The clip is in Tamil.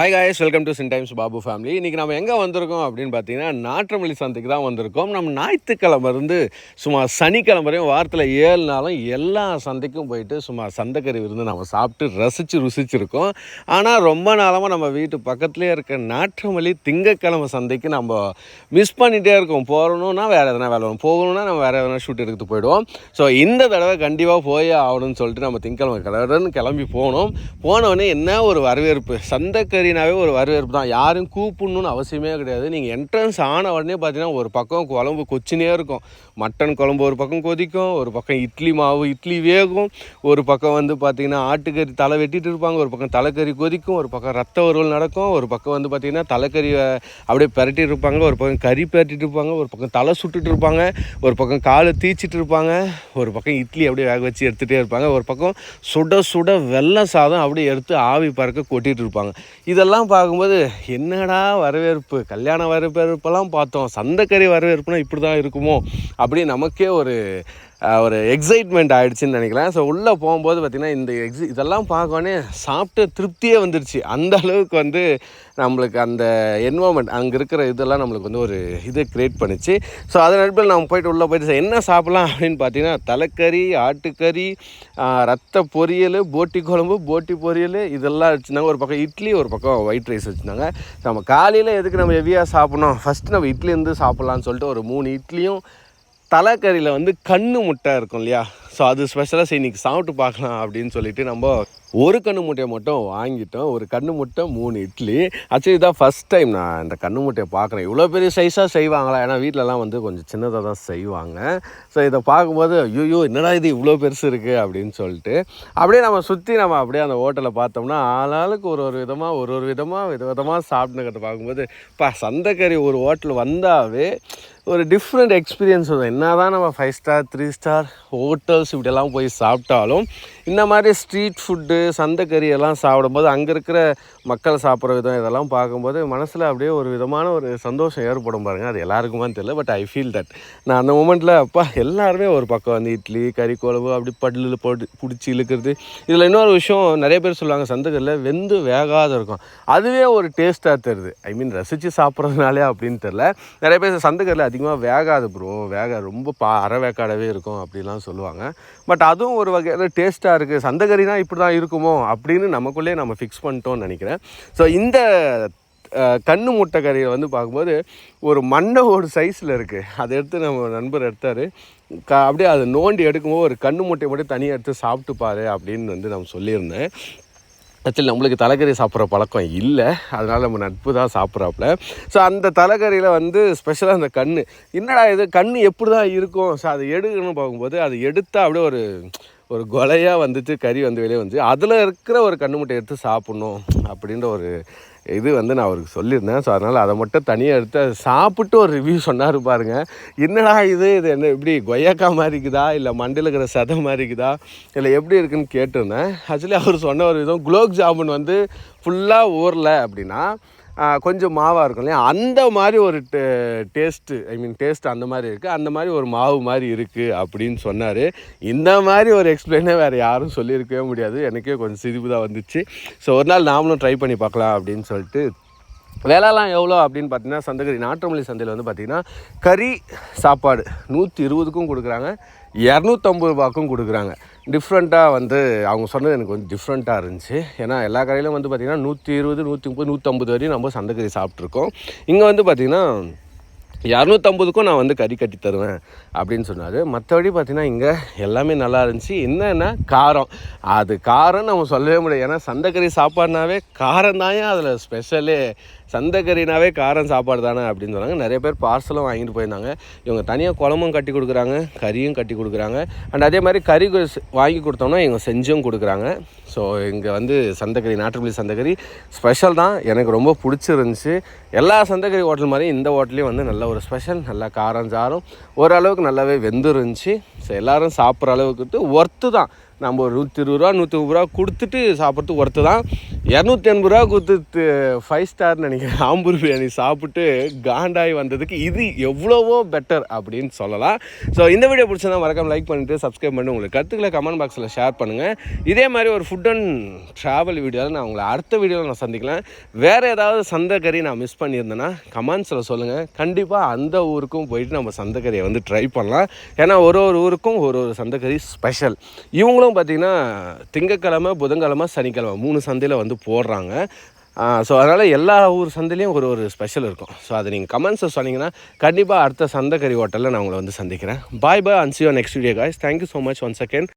ஹாய் காய்ஸ் வெல்கம் டு சின் டைம்ஸ் பாபு ஃபேமிலி இன்றைக்கி நம்ம எங்கே வந்திருக்கோம் அப்படின்னு பார்த்தீங்கன்னா நாற்றமல்லி சந்தைக்கு தான் வந்திருக்கோம். நம்ம ஞாயிற்றுக்கிழமை இருந்து சும்மா சனிக்கிழமை வரையும் வாரத்தில் ஏழு நாளும் எல்லா சந்தைக்கும் போயிட்டு சும்மா சந்தைக்கறி விருந்து நம்ம சாப்பிட்டு ரசித்து ருசிச்சிருக்கோம். ஆனால் ரொம்ப நாளமாக நம்ம வீட்டு பக்கத்துலேயே இருக்க நாற்றமல்லி திங்கக்கிழமை சந்தைக்கு நம்ம மிஸ் பண்ணிகிட்டே இருக்கோம். போகணுன்னா வேறு எதனா வேலை வரும். போகணுன்னா நம்ம வேறு எதனா ஷூட் எடுத்து போயிடுவோம். ஸோ இந்த தடவை கண்டிப்பாக போயே ஆகணும்னு சொல்லிட்டு நம்ம திங்கக்கிழமை கிளம்பி போனோம். போனோடனே என்ன ஒரு வரவேற்பு? சந்தைக்கறி அப்படின்னாவே ஒரு வரவேற்பு தான் யாரும் கூப்பிடணும்னு அவசியமே கிடையாது நீங்கள் என்ட்ரன்ஸ் ஆன உடனே பார்த்தீங்கன்னா ஒரு பக்கம் குழம்பு கொச்சினே இருக்கும் மட்டன் குழம்பு ஒரு பக்கம் கொதிக்கும் ஒரு பக்கம் இட்லி மாவு இட்லி வேகும் ஒரு பக்கம் வந்து பார்த்தீங்கன்னா ஆட்டுக்கறி தலை வெட்டிட்டு இருப்பாங்க ஒரு பக்கம் தலைக்கறி கொதிக்கும் ஒரு பக்கம் ரத்த உருவல் நடக்கும் ஒரு பக்கம் வந்து பார்த்தீங்கன்னா தலைக்கறியை அப்படியே பிரட்டிட்டு இருப்பாங்க ஒரு பக்கம் கறி பரட்டிட்டு இருப்பாங்க ஒரு பக்கம் தலை சுட்டுட்டு இருப்பாங்க ஒரு பக்கம் காலை தீச்சிட்டு இருப்பாங்க ஒரு பக்கம் இட்லி அப்படியே வேக வச்சு எடுத்துகிட்டே இருப்பாங்க ஒரு பக்கம் சுட சுட வெள்ளை சாதம் அப்படியே எடுத்து ஆவி பறக்க கொட்டிட்டு இருப்பாங்க இதெல்லாம் பார்க்கும்போது என்னடா வரவேற்பு? கல்யாண வரவேற்பெல்லாம் பார்த்தோம். சந்தைக்கறி வரவேற்புனா இப்படி தான் இருக்குமோ? அப்படி நமக்கே ஒரு ஒரு எக்ஸைட்மெண்ட் ஆகிடுச்சின்னு நினைக்கிறேன். ஸோ உள்ளே போகும்போது பார்த்திங்கன்னா இந்த எக்ஸி இதெல்லாம் பார்க்கோன்னே சாப்பிட்டு திருப்தியே வந்துருச்சு. அந்த அளவுக்கு வந்து நம்மளுக்கு அந்த என்வாமெண்ட் அங்கே இருக்கிற இதெல்லாம் நம்மளுக்கு வந்து ஒரு இது க்ரியேட் பண்ணுச்சு. ஸோ அதன் அடிப்பில் நம்ம போயிட்டு உள்ளே போயிட்டு என்ன சாப்பிட்லாம் அப்படின்னு பார்த்தீங்கன்னா தலைக்கறி ஆட்டுக்கறி ரத்த பொரியல் போட்டி குழம்பு போட்டி பொரியல் இதெல்லாம் வச்சுருந்தாங்க. ஒரு பக்கம் இட்லி ஒரு பக்கம் ஒயிட் ரைஸ் வச்சுருந்தாங்க. நம்ம காலையில் எதுக்கு நம்ம ஹெவியாக சாப்பிட்ணும்? ஃபஸ்ட்டு நம்ம இட்லி இருந்து சாப்பிட்லான்னு சொல்லிட்டு ஒரு மூணு இட்லியும் தலைக்கறியில் வந்து கண்ணு முட்டை இருக்கும் இல்லையா? ஸோ அது ஸ்பெஷலாக சரி இன்றைக்கி சாப்பிட்டு பார்க்கலாம் அப்படின்னு சொல்லிட்டு நம்ம ஒரு கண்ணு முட்டையை மட்டும் வாங்கிட்டோம். ஒரு கண்ணு முட்டை மூணு இட்லி. ஆக்சுவலி இதான் ஃபஸ்ட் டைம் நான் இந்த கண்ணு முட்டையை பார்க்குறேன். இவ்வளோ பெரிய சைஸாக செய்வாங்களா? ஏன்னா வீட்டிலலாம் வந்து கொஞ்சம் சின்னதாக தான் செய்வாங்க. ஸோ இதை பார்க்கும்போது ஐயோ என்னடா இது இவ்வளோ பெருசு இருக்குது அப்படின்னு சொல்லிட்டு அப்படியே நம்ம சுற்றி நம்ம அப்படியே அந்த ஹோட்டலை பார்த்தோம்னா ஆளாளுக்கு ஒரு ஒரு விதமாக ஒரு ஒரு விதமாக வித விதமாக சாப்பிட்ணுங்கிறத பார்க்கும்போது இப்போ சந்தைக்கறி ஒரு ஹோட்டல் வந்தாவே ஒரு டிஃப்ரெண்ட் எக்ஸ்பீரியன்ஸ் வரும். என்ன தான் நம்ம five star three star hotel hotels இப்படியெல்லாம் போய் சாப்பிட்டாலும் இந்த மாதிரி ஸ்ட்ரீட் ஃபுட்டு சந்தைக்கறி எல்லாம் சாப்பிடும்போது அங்கே இருக்கிற மக்கள் சாப்பிட்ற விதம் இதெல்லாம் பார்க்கும்போது மனசில் அப்படியே ஒரு விதமான ஒரு சந்தோஷம் ஏற்படும் பாருங்கள் அது எல்லாருக்குமான்னு தெரியல பட் ஐ ஃபீல் தட் நான் அந்த மூமெண்ட்டில் அப்பா எல்லாருமே ஒரு பக்கம் வந்து இட்லி கறி குழம்பு அப்படி பல்லில் போட்டு பிடிச்சி இழுக்கிறது. இதில் இன்னொரு விஷயம் நிறைய பேர் சொல்லுவாங்க சந்தைக்கறியில் வெந்து வேகாத இருக்கும். அதுவே ஒரு டேஸ்ட்டாக தருது ஐ மீன் ரசித்து சாப்பிட்றதுனாலே அப்படின்னு தெரில நிறைய பேர் சந்தைக்கறியில் அதிகமாக வேகாது ப்ரோ வேக ரொம்ப பா அரை வேக்காடவே இருக்கும் அப்படிலாம் சொல்லுவாங்க. பட் அதுவும் ஒரு வகையில் டேஸ்ட்டாக இருக்குது சந்தகரினா இப்படி தான் இருக்குமோ அப்படின்னு நமக்குள்ளே நம்ம ஃபிக்ஸ் பண்ணிட்டோம்னு நினைக்கிறேன். ஸோ இந்த கண்ணு முட்டை கறியை வந்து பார்க்கும்போது ஒரு மண்டை ஒரு சைஸில் இருக்குது அதை எடுத்து நம்ம நண்பர் எடுத்தார். க அப்படியே அதை நோண்டி எடுக்கும்போது ஒரு கண்ணு முட்டையை மட்டும் தனியாக எடுத்து சாப்பிட்டு பாரு அப்படின்னு வந்து நான் சொல்லியிருந்தேன். ஆக்சுவலி நம்மளுக்கு தலைக்கறி சாப்பிட்ற பழக்கம் இல்லை. அதனால் நம்ம நட்பு தான் சாப்பிட்றாப்புல. ஸோ அந்த தலைக்கறியில் வந்து ஸ்பெஷலாக அந்த கண் என்னடா இது? கண் எப்படி தான் இருக்கும்? ஸோ அதை எடுக்கணும்னு பார்க்கும்போது அது எடுத்தால் அப்படியே ஒரு ஒரு கொலையாக வந்துட்டு கறி வந்து வெளியே வந்து அதில் இருக்கிற ஒரு கண்ணு முட்டை எடுத்து சாப்பிட்ணும். அப்படின்ற ஒரு இது வந்து நான் அவருக்கு சொல்லியிருந்தேன். ஸோ அதனால் அதை மட்டும் தனியாக எடுத்து அதை சாப்பிட்டு ஒரு ரிவ்யூ சொன்னார் பாருங்க. என்னடா இது? இது என்ன இப்படி கொய்யாக்கா மாதிரி இருக்குதா? இல்லை மண்டையில் இருக்கிற சதை மாதிரி இருக்குதா? இல்லை எப்படி இருக்குன்னு கேட்டிருந்தேன். ஆக்சுவலி அவர் சொன்ன ஒரு விதம் குலோப் ஜாமுன் வந்து ஃபுல்லாக ஊரில் அப்படின்னா கொஞ்சம் மாவாக இருக்கும் இல்லையா? அந்த மாதிரி ஒரு டேஸ்ட்டு ஐ மீன் டேஸ்ட் அந்த மாதிரி இருக்குது அந்த மாதிரி ஒரு மாவு மாதிரி இருக்குது அப்படின்னு சொன்னார். இந்த மாதிரி ஒரு எக்ஸ்பிளைனே வேறு யாரும் சொல்லியிருக்கவே முடியாது. எனக்கே கொஞ்சம் சிரிப்பு தான் வந்துச்சு. ஸோ ஒரு நாள் நாமளும் ட்ரை பண்ணி பார்க்கலாம் அப்படின்னு சொல்லிட்டு. வேலைலாம் எவ்வளோ அப்படின்னு பார்த்தீங்கன்னா சந்தகிரி நாட்டுமல்லி சந்தையில் வந்து பார்த்திங்கன்னா கறி சாப்பாடு நூற்றி இருபதுக்கும் கொடுக்குறாங்க. இரநூத்தம்பது ரூபாய்க்கும் கொடுக்குறாங்க. டிஃப்ரெண்ட்டாக வந்து அவங்க சொன்னது எனக்கு கொஞ்சம் டிஃப்ரெண்ட்டாக இருந்துச்சு. ஏன்னா எல்லா கடையிலும் வந்து பார்த்திங்கன்னா நூற்றி இருபது நூற்றி முப்பது நூற்றம்பது வரையும் நம்ம சந்தைக்கறி சாப்பிட்ருக்கோம் இங்கே வந்து பார்த்திங்கன்னா இரநூத்தம்பதுக்கும் நான் வந்து கறி கட்டி தருவேன் அப்படின்னு சொன்னார். மற்றபடி பார்த்தீங்கன்னா இங்கே எல்லாமே நல்லா இருந்துச்சு. என்னென்னா காரம். அது காரம் நம்ம சொல்லவே முடியாது ஏன்னா சந்தைக்கறி சாப்பாடுனாவே காரம் தான் அதில் ஸ்பெஷலே சந்தக்கறினாவே காரம் சாப்பாடு தானே அப்படின்னு சொன்னாங்க. நிறைய பேர் பார்சலும் வாங்கிட்டு போயிருந்தாங்க. இவங்க தனியாக குழம்பும் கட்டி கொடுக்குறாங்க கறியும் கட்டி கொடுக்குறாங்க. அண்ட் அதே மாதிரி கறி வாங்கி கொடுத்தோம்னா இவங்க செஞ்சும் கொடுக்குறாங்க. ஸோ இங்கே வந்து சந்தக்கறி நாட்டுப்பள்ளி சந்தக்கறி ஸ்பெஷல் தான். எனக்கு ரொம்ப பிடிச்சிருந்துச்சு. எல்லா சந்தக்கறி ஹோட்டல் மாதிரி இந்த ஹோட்டலையும் வந்து நல்ல ஒரு ஸ்பெஷல் நல்லா காரம் சாரம். ஓரளவுக்கு நல்லாவே வெந்துருந்துச்சு. ஸோ எல்லோரும் சாப்பிட்ற அளவுக்கு ஒர்த்து தான். நம்ம ஒரு நூற்றி இருபது ரூபா நூற்றி முப்பது ரூபா கொடுத்துட்டு சாப்பிட்றதுக்கு ஒருத்து தான். இரநூத்தி எண்பது ரூபா கொடுத்து ஃபைவ் ஸ்டார்னு நினைக்கிறேன் ஆம்பூர் பிரியாணி சாப்பிட்டு காண்டாய் வந்ததுக்கு இது எவ்வளவோ பெட்டர் அப்படின்னு சொல்லலாம். ஸோ இந்த வீடியோ பிடிச்சதா மறக்காம லைக் பண்ணிட்டு சப்ஸ்கிரைப் பண்ணி உங்களுக்கு கருத்துக்களை கமெண்ட் பாக்ஸில் ஷேர் பண்ணுங்கள் இதே மாதிரி ஒரு ஃபுட் அண்ட் ட்ராவல் வீடியோவில் நான் உங்களை அடுத்த வீடியோவில் நான் சந்திக்கலாம் வேறு ஏதாவது சந்தைக்கறி நான் மிஸ் பண்ணியிருந்தேன்னா கமெண்ட்ஸில் சொல்லுங்கள் கண்டிப்பாக அந்த ஊருக்கும் போயிட்டு நம்ம சந்தைக்கறியை வந்து ட்ரை பண்ணலாம். ஏன்னா ஒரு ஒரு ஊருக்கும் ஒரு ஒரு சந்தைக்கறி ஸ்பெஷல் இவங்களும் பார்த்திங்கன்னா திங்கக்கிழமை புதன்கிழமை சனிக்கிழமை மூணு சந்தையில் வந்து போடுறாங்க. ஸோ அதனால் எல்லா ஊர் சந்தையிலையும் ஒரு ஒரு ஸ்பெஷல் இருக்கும். ஸோ அதை நீங்கள் கமெண்ட்ஸை சொன்னீங்கன்னா கண்டிப்பாக அடுத்த சந்தைக்கறி ஹோட்டலில் நான் உங்களை வந்து சந்திக்கிறேன். Bye bye அன்சியோ next video guys thank you so much one second